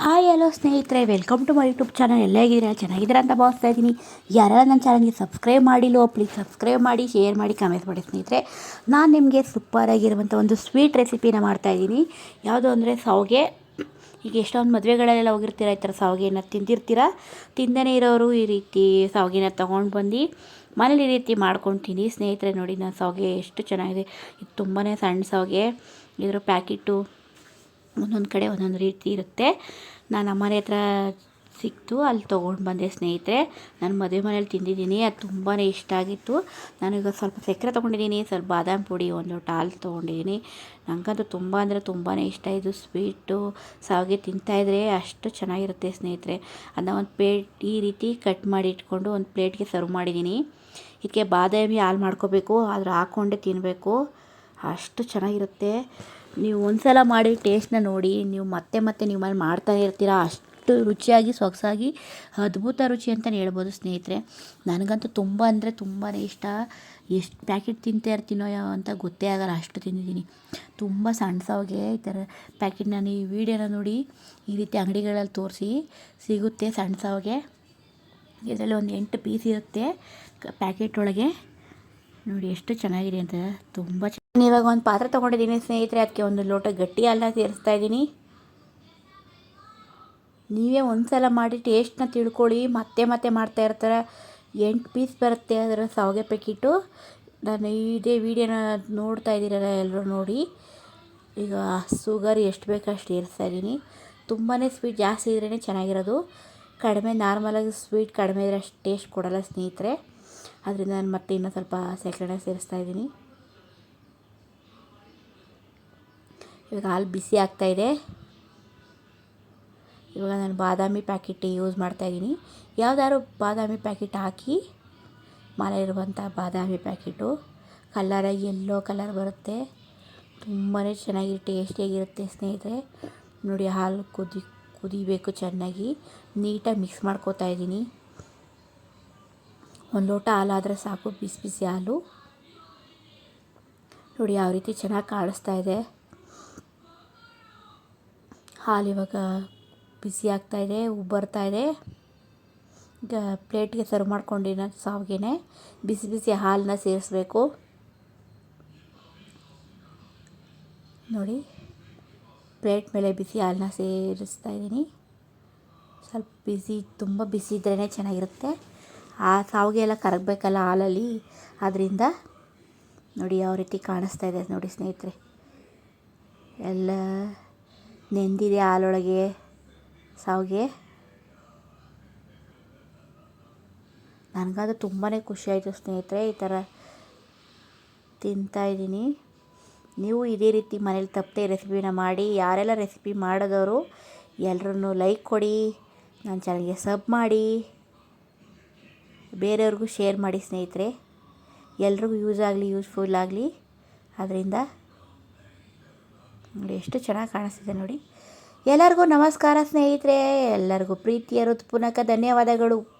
Hi hello ಸ್ನೇಹಿತರೆ. Welcome to my YouTube channel ಎಲ್ಲ ಹೇಗಿದ್ದೀರಾ? ಚೆನ್ನಾಗಿದ್ದೀರಾ ಅಂತ ಭಾವಿಸ್ತಾ ಇದ್ದೀನಿ. ಯಾರೆಲ್ಲ ನನ್ನ ಚಾನಲ್ಗೆ ಸಬ್ಸ್ಕ್ರೈಬ್ ಮಾಡಿಲ್ಲೋ ಪ್ಲೀಸ್ ಸಬ್ಸ್ಕ್ರೈಬ್ ಮಾಡಿ ಶೇರ್ ಮಾಡಿ ಕಮೆಂಟ್ ಮಾಡಿ, ಸ್ನೇಹಿತರೆ. ನಾನು ನಿಮಗೆ ಸೂಪರಾಗಿರುವಂಥ ಒಂದು ಸ್ವೀಟ್ ರೆಸಿಪಿನ ಮಾಡ್ತಾಯಿದ್ದೀನಿ ಯಾವುದು ಅಂದರೆ ಸಾವಿಗೆ. ಈಗ ಎಷ್ಟೊಂದು ಮದುವೆಗಳಲ್ಲೆಲ್ಲ ಹೋಗಿರ್ತೀರ ಈ ಥರ ಸಾವಿಗೆನ ತಿಂದಿರ್ತೀರ? ತಿಂದನೇ ಇರೋರು ಈ ರೀತಿ ಸಾವಿಗೆನ ತೊಗೊಂಡು ಬಂದು ಮನೇಲಿ ಈ ರೀತಿ ಮಾಡ್ಕೊತೀನಿ. ಸ್ನೇಹಿತರೆ, ನೋಡಿ ನಾನು ಸಾವಿಗೆ ಎಷ್ಟು ಚೆನ್ನಾಗಿದೆ. ಇದು ತುಂಬಾ ಸಣ್ಣ ಸಾವಿಗೆ. ಇದ್ರ ಪ್ಯಾಕೆಟು ಒಂದೊಂದು ಕಡೆ ಒಂದೊಂದು ರೀತಿ ಇರುತ್ತೆ. ನಾನು ಅಮ್ಮನೆ ಹತ್ರ ಸಿಕ್ತು, ಅಲ್ಲಿ ತೊಗೊಂಡು ಬಂದೆ ಸ್ನೇಹಿತರೆ. ನಾನು ಮದುವೆ ಮನೇಲಿ ತಿಂದಿದ್ದೀನಿ, ಅದು ತುಂಬಾ ಇಷ್ಟ ಆಗಿತ್ತು. ನಾನೀಗ ಸ್ವಲ್ಪ ಸಕ್ಕರೆ ತೊಗೊಂಡಿದ್ದೀನಿ, ಸ್ವಲ್ಪ ಬಾದಾಮಿ ಪುಡಿ ಒಂದು ಲೋಟ ಹಾಲು ತೊಗೊಂಡಿದ್ದೀನಿ. ನನಗಂತೂ ತುಂಬ ಅಂದರೆ ತುಂಬಾ ಇಷ್ಟ. ಇದು ಸ್ವೀಟು, ಸಾವಿಗೆ ತಿಂತಾಯಿದ್ರೆ ಅಷ್ಟು ಚೆನ್ನಾಗಿರುತ್ತೆ ಸ್ನೇಹಿತರೆ. ಅದನ್ನ ಒಂದು ಪ್ಲೇಟ್ ಈ ರೀತಿ ಕಟ್ ಮಾಡಿ ಇಟ್ಕೊಂಡು ಒಂದು ಪ್ಲೇಟ್ಗೆ ಸರ್ವ್ ಮಾಡಿದ್ದೀನಿ. ಇದಕ್ಕೆ ಬಾದಾಮಿ ಹಾಲು ಮಾಡ್ಕೋಬೇಕು, ಅದ್ರ ಹಾಕ್ಕೊಂಡೇ ತಿನ್ನಬೇಕು ಅಷ್ಟು ಚೆನ್ನಾಗಿರುತ್ತೆ. ನೀವು ಒಂದು ಸಲ ಮಾಡಿ ಟೇಸ್ಟ್ನ ನೋಡಿ, ನೀವು ಮತ್ತೆ ಮತ್ತೆ ನೀವು ಮನೇಲಿ ಮಾಡ್ತಾನೆ ಇರ್ತೀರ, ಅಷ್ಟು ರುಚಿಯಾಗಿ, ಸೊಗಸಾಗಿ, ಅದ್ಭುತ ರುಚಿ ಅಂತಲೇ ಹೇಳ್ಬೋದು ಸ್ನೇಹಿತರೆ. ನನಗಂತೂ ತುಂಬ ಅಂದರೆ ತುಂಬಾ ಇಷ್ಟ. ಎಷ್ಟು ಪ್ಯಾಕೆಟ್ ತಿಂತಾ ಇರ್ತೀನೋ ಅಂತ ಗೊತ್ತೇ ಆಗಲ್ಲ, ಅಷ್ಟು ತಿಂದಿದ್ದೀನಿ. ತುಂಬ ಸಣ್ಣ ಸಾವಿಗೆ ಈ ಥರ ಪ್ಯಾಕೆಟ್ ನಾನು ಈ ವಿಡಿಯೋನ ನೋಡಿ, ಈ ರೀತಿ ಅಂಗಡಿಗಳಲ್ಲಿ ತೋರಿಸಿ ಸಿಗುತ್ತೆ ಸಣ್ಣ ಸಾವಿಗೆ. ಇದರಲ್ಲಿ ಒಂದು ಎಂಟು ಪೀಸ್ ಇರುತ್ತೆ ಪ್ಯಾಕೆಟ್ ಒಳಗೆ. ನೋಡಿ, ಎಷ್ಟು ಚೆನ್ನಾಗಿದೆ ಅಂತ, ತುಂಬ ಇವಾಗ ಒಂದು ಪಾತ್ರೆ ತೊಗೊಂಡಿದ್ದೀನಿ ಸ್ನೇಹಿತರೆ ಅದಕ್ಕೆ ಒಂದು ಲೋಟ ಗಟ್ಟಿ ಹಾಲನ್ನ ಸೇರಿಸ್ತಾ ಇದ್ದೀನಿ. ನೀವೇ ಒಂದು ಸಲ ಮಾಡಿ ಟೇಸ್ಟ್ನ ತಿಳ್ಕೊಳ್ಳಿ. ಮತ್ತೆ ಮತ್ತೆ ಮಾಡ್ತಾ ಇರ್ತಾರೆ. ಎಂಟು ಪೀಸ್ ಬರುತ್ತೆ ಅದರ ಸಾವಿಗೆ ಪ್ಯಾಕೆಟು ನಾನು ಇದೇ ವೀಡಿಯೋನ ನೋಡ್ತಾ ಇದ್ದೀರಲ್ಲ ಎಲ್ಲರೂ ನೋಡಿ. ಈಗ ಶುಗರ್ ಎಷ್ಟು ಬೇಕೋ ಅಷ್ಟು ಏರಿಸ್ತಾ ಇದ್ದೀನಿ. ತುಂಬಾ ಸ್ವೀಟ್ ಜಾಸ್ತಿ ಇದ್ರೇ ಚೆನ್ನಾಗಿರೋದು. ಕಡಿಮೆ ನಾರ್ಮಲಾಗಿ ಸ್ವೀಟ್ ಕಡಿಮೆ ಇದ್ರೆ ಅಷ್ಟು ಟೇಸ್ಟ್ ಕೊಡೋಲ್ಲ ಸ್ನೇಹಿತರೆ. ಅದರಿಂದ ನಾನು ಮತ್ತೆ ಇನ್ನೂ ಸ್ವಲ್ಪ ಸಕ್ಕರೆನ ಸೇರಿಸ್ತಾ ಇದ್ದೀನಿ. ಇವಾಗ ಹಾಲು ಬಿಸಿ ಆಗ್ತಾಯಿದೆ ಇವಾಗ ನಾನು ಬಾದಾಮಿ ಪ್ಯಾಕೆಟ್ ಯೂಸ್ ಮಾಡ್ತಾಯಿದ್ದೀನಿ ಯಾವ್ದಾದ್ರು ಬಾದಾಮಿ ಪ್ಯಾಕೆಟ್ ಹಾಕಿ ಮನೆಯಲ್ಲಿರುವಂಥ ಬಾದಾಮಿ ಪ್ಯಾಕೆಟು ಕಲರ ಎಲ್ಲೋ ಕಲರ್ ಬರುತ್ತೆ. ತುಂಬಾ ಚೆನ್ನಾಗಿ ಟೇಸ್ಟಿಯಾಗಿರುತ್ತೆ ಸ್ನೇಹಿತರೆ. ನೋಡಿ ಹಾಲು ಕುದಿ, ಕುದಿಬೇಕು ಚೆನ್ನಾಗಿ. ನೀಟಾಗಿ ಮಿಕ್ಸ್ ಮಾಡ್ಕೋತಾ ಇದ್ದೀನಿ ಒಂದು ಲೋಟ ಹಾಲಾದರೆ ಸಾಕು, ಬಿಸಿ ಬಿಸಿ ಹಾಲು. ನೋಡಿ ಯಾವ ರೀತಿ ಚೆನ್ನಾಗಿ ಕಾಣಿಸ್ತಾ ಇದೆ. ಹಾಲು ಇವಾಗ ಬಿಸಿ ಆಗ್ತಾಯಿದೆ ಇದೆ ಉಬ್ಬರ್ತಾ ಇದೆ. ಈಗ ಪ್ಲೇಟ್ಗೆ ಸರ್ವ್ ಮಾಡ್ಕೊಂಡಿನ ಸಾವಿಗೆನೆ. ಬಿಸಿ ಬಿಸಿ ಹಾಲನ್ನ ಸೇರಿಸ್ಬೇಕು. ನೋಡಿ, ಪ್ಲೇಟ್ ಮೇಲೆ ಬಿಸಿ ಹಾಲನ್ನ ಸೇರಿಸ್ತಾ ಇದ್ದೀನಿ. ಸ್ವಲ್ಪ ಬಿಸಿ, ತುಂಬ ಬಿಸಿ ಇದ್ರೇ ಚೆನ್ನಾಗಿರುತ್ತೆ. ಆ ಸಾವಿಗೆ ಎಲ್ಲ ಕರಗಬೇಕಲ್ಲ ಹಾಲಲ್ಲಿ. ಅದರಿಂದ ನೋಡಿ ಯಾವ ರೀತಿ ಕಾಣಿಸ್ತಾ ಇದೆ ನೋಡಿ ಸ್ನೇಹಿತರೆ. ಎಲ್ಲ ನೆಂದಿದೆ ಹಾಲೊಳಗೆ ಸಾವಿಗೆ? ನನಗಂತೂ ತುಂಬಾ ಖುಷಿ ಆಯಿತು ಸ್ನೇಹಿತರೆ, ಈ ಥರ ತಿಂತಾಯಿದ್ದೀನಿ ನೀವು ಇದೇ ರೀತಿ ಮನೇಲಿ ತಪ್ಪದೆ ರೆಸಿಪಿನ ಮಾಡಿ, ಯಾರೆಲ್ಲ ರೆಸಿಪಿ ಮಾಡಿದವರು ಎಲ್ಲರೂ ಲೈಕ್ ಕೊಡಿ, ನನ್ನ ಚಾನಲ್ಗೆ ಸಬ್ ಮಾಡಿ, ಬೇರೆಯವ್ರಿಗೂ ಶೇರ್ ಮಾಡಿ ಸ್ನೇಹಿತರೆ. ಎಲ್ರಿಗೂ ಯೂಸ್ ಆಗಲಿ, ಯೂಸ್ಫುಲ್ ಆಗಲಿ. ಅದರಿಂದ ನೋಡಿ ಎಷ್ಟು ಚೆನ್ನಾಗಿ ಕಾಣಿಸ್ತಿದೆ ನೋಡಿ. ಎಲ್ಲರಿಗೂ ನಮಸ್ಕಾರ ಸ್ನೇಹಿತರೆ ಎಲ್ಲರಿಗೂ ಪ್ರೀತಿಯ ಹೃತ್ಪೂರ್ವಕ ಧನ್ಯವಾದಗಳು.